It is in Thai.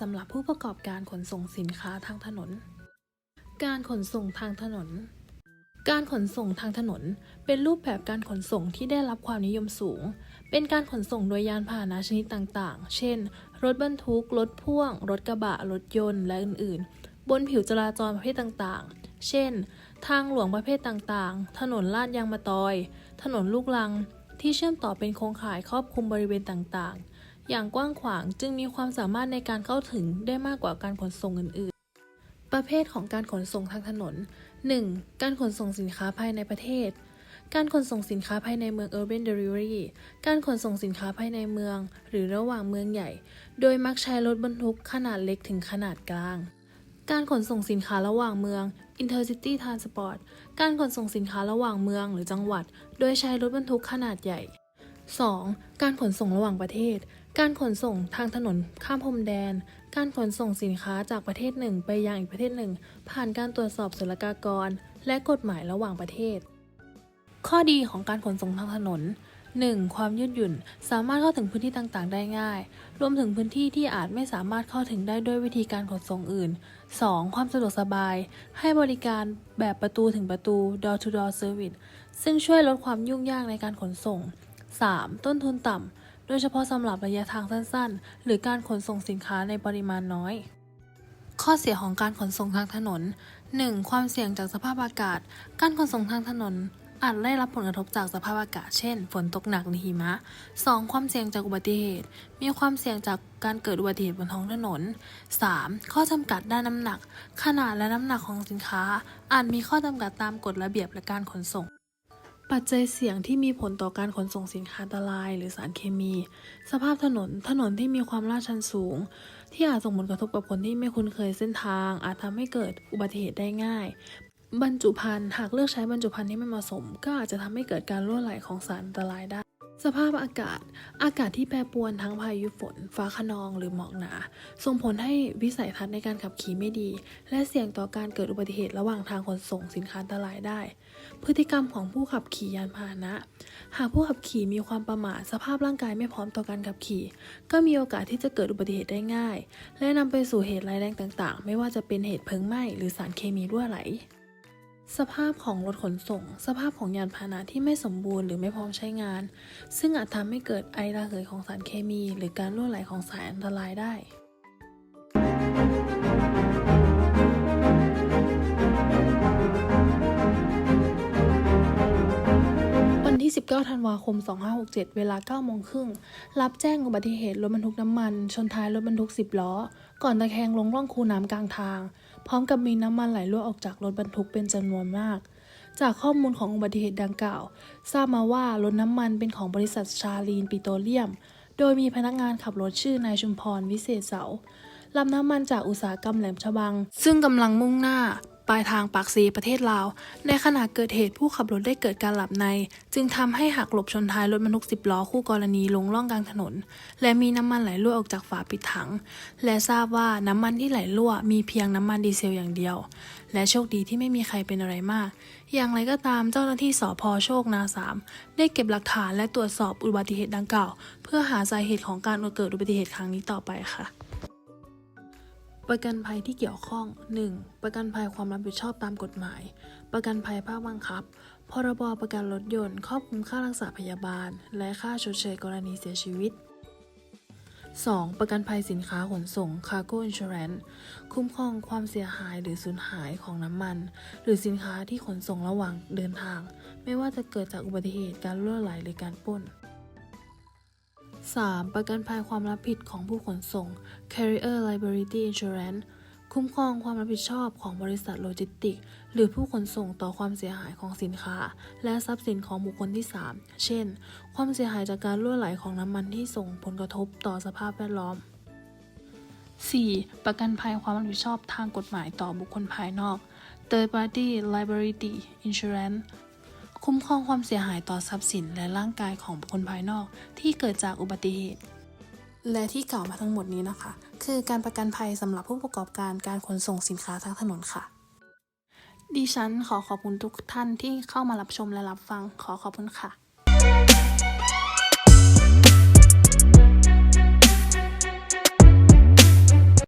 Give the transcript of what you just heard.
สำหรับผู้ประกอบการขนส่งสินค้าทางถนน การขนส่งทางถนน การขนส่งทางถนน เป็นรูปแบบการขนส่งที่ได้รับความนิยมสูง เป็นการขนส่งโดยยานพาหนะชนิดต่างๆ เช่น รถบรรทุก รถพ่วง รถกระบะ รถยนต์ และอื่นๆ บนผิวจราจรประเภทต่างๆ เช่น ทางหลวงประเภทต่างๆ ถนนลาดยางมะตอย ถนนลูกรัง ที่เชื่อมต่อเป็นโครงข่ายครอบคลุมบริเวณต่างๆ อย่างกว้างขวางจึงมีความสามารถในการเข้าถึงได้มากกว่าการขนส่งอื่นๆ ประเภทของการขนส่งทางถนน 1. การขนส่งสินค้าภายในประเทศ การขนส่งสินค้าภายในเมือง Urban Delivery การขนส่งสินค้าภายในเมือง หรือระหว่างเมืองใหญ่ โดยมักใช้รถบรรทุกขนาดเล็กถึงขนาดกลางการขนส่งสินค้าระหว่างเมือง Intercity Transport การขนส่งสินค้าระหว่างเมืองหรือจังหวัด โดยใช้รถบรรทุกขนาดใหญ่ 2. การขนส่งระหว่างประเทศ การขนส่งทางถนนข้ามพรมแดน การขนส่งสินค้าจากประเทศหนึ่งไปยังอีกประเทศหนึ่ง ผ่านการตรวจสอบศุลกากร และกฎหมายระหว่างประเทศ ข้อดีของการขนส่งทางถนน 1. ความยืดหยุ่น สามารถเข้าถึงพื้นที่ต่างๆ ได้ง่าย รวมถึงพื้นที่ที่อาจไม่สามารถเข้าถึงได้ด้วยวิธีการขนส่งอื่น 2. ความสะดวกสบาย ให้บริการแบบประตูถึงประตู door to door service ซึ่งช่วยลดความยุ่งยากในการขนส่ง 3. ต้นทุนต่ำ โดยเฉพาะสำหรับระยะทางสั้นๆ หรือการขนส่งสินค้าในปริมาณน้อย ข้อเสียของการขนส่งทางถนน 1. ความเสี่ยงจากสภาพอากาศ การขนส่งทางถนนอาจได้รับผลกระทบจากสภาพอากาศ เช่น ฝนตกหนักหรือหิมะ 2. ความเสี่ยงจากอุบัติเหตุ มีความเสี่ยงจากการเกิดอุบัติเหตุบนท้องถนน 3. ข้อจำกัดด้านน้ำหนัก ขนาดและน้ำหนักของสินค้า อาจมีข้อจำกัดตามกฎระเบียบและการขนส่ง ปัจจัยเสี่ยงที่มีผลต่อการขนส่งสินค้าอันตราย หรือสารเคมี สภาพถนน ถนนที่มีความลาดชันสูง ที่อาจส่งผลกระทบกับคนที่ไม่คุ้นเคยเส้นทาง อาจทำให้เกิดอุบัติเหตุได้ง่าย บรรจุภัณฑ์หากเลือกใช้บรรจุภัณฑ์ที่ไม่เหมาะสม ก็อาจจะทำให้เกิดการรั่วไหลของสารอันตรายได้ สภาพอากาศ อากาศที่แปรปรวนทั้งพายุฝน ฟ้าคะนองหรือหมอกหนา ส่งผลให้วิสัยทัศน์ในการขับขี่ไม่ดี และเสี่ยงต่อการเกิดอุบัติเหตุระหว่างทางขนส่งสินค้าอันตรายได้ พฤติกรรมของผู้ขับขี่ยานพาหนะ หากผู้ขับขี่มีความประมาทสภาพร่างกายไม่พร้อมต่อการขับขี่ ก็มีโอกาสที่จะเกิดอุบัติเหตุได้ง่าย และนำไปสู่เหตุร้ายแรงต่างๆ ไม่ว่าจะเป็นเหตุเพลิงไหม้หรือสารเคมีรั่วไหล สภาพของรถขนส่ง สภาพของยานพาหนะที่ไม่สมบูรณ์หรือไม่พร้อมใช้งาน ซึ่งอาจทำให้เกิดไอระเหยของสารเคมี หรือการรั่วไหลของสารอันตรายได้วันที่19ธันวาคม 2567 เวลา9โมงครึ่ง รับแจ้งอุบัติเหตุรถบรรทุกน้ำมัน ชนท้ายรถบรรทุก 10 ล้อ ก่อนตะแคงลงร่องคูน้ำกลางทาง พร้อมกับมีน้ำมันไหลรั่วออกจากรถบรรทุกเป็นจำนวนมาก จากข้อมูลของอุบัติเหตุดังกล่าว ทราบมาว่ารถน้ำมันเป็นของบริษัทชาลีนปิโตรเลียม โดยมีพนักงานขับรถชื่อนายชุมพรวิเศษเสารับน้ำมันจากอุตสาหกรรมแหลมฉบัง ซึ่งกำลังมุ่งหน้า ลายทางปากซีประเทศลาว ในขณะเกิดเหตุผู้ขับรถได้เกิดการหลับใน จึงทำให้หักหลบชนท้ายรถบรรทุกสิบล้อคู่กรณีลงร่องกลางถนน และมีน้ำมันไหลรั่วออกจากฝาปิดถัง และทราบว่าน้ำมันที่ไหลรั่วมีเพียงน้ำมันดีเซลอย่างเดียว และโชคดีที่ไม่มีใครเป็นอะไรมาก อย่างไรก็ตามเจ้าหน้าที่สพโชคนาสามได้เก็บหลักฐานและตรวจสอบอุบัติเหตุดังกล่าว เพื่อหาสาเหตุของการเกิดอุบัติเหตุครั้งนี้ต่อไปค่ะ ประกันภัยที่เกี่ยวข้อง 1. ประกันภัยความรับผิดชอบตามกฎหมาย ประกันภัยภาคบังคับ พรบประกันรถยนต์ ครอบคลุมค่ารักษาพยาบาล และค่าชดเชยกรณีเสียชีวิต 2. ประกันภัยสินค้าขนส่ง Cargo Insurance คุ้มครองความเสียหายหรือสูญหายของน้ำมัน หรือสินค้าที่ขนส่งระหว่างเดินทาง ไม่ว่าจะเกิดจากอุบัติเหตุการรั่วไหลหรือการปล้น 3. ประกันภัยความรับผิดของผู้ขนส่ง Carrier Liability Insurance คุ้มครองความรับผิดชอบของบริษัทโลจิสติก หรือผู้ขนส่งต่อความเสียหายของสินค้า และทรัพย์สินของบุคคลที่ 3 เช่น ความเสียหายจากการรั่วไหลของน้ำมันที่ส่งผลกระทบต่อสภาพแวดล้อม 4. ประกันภัยความรับผิดชอบทางกฎหมายต่อบุคคลภายนอก Third Party Liability Insurance คุ้มครองความเสียหายต่อทรัพย์สินและร่างกายของบุคคลภายนอกที่เกิดจากอุบัติเหตุ และที่กล่าวมาทั้งหมดนี้นะคะ คือการประกันภัยสำหรับผู้ประกอบการการขนส่งสินค้าทางถนนค่ะ ดิฉันขอขอบคุณทุกท่านที่เข้ามารับชมและรับฟังขอขอบคุณค่ะ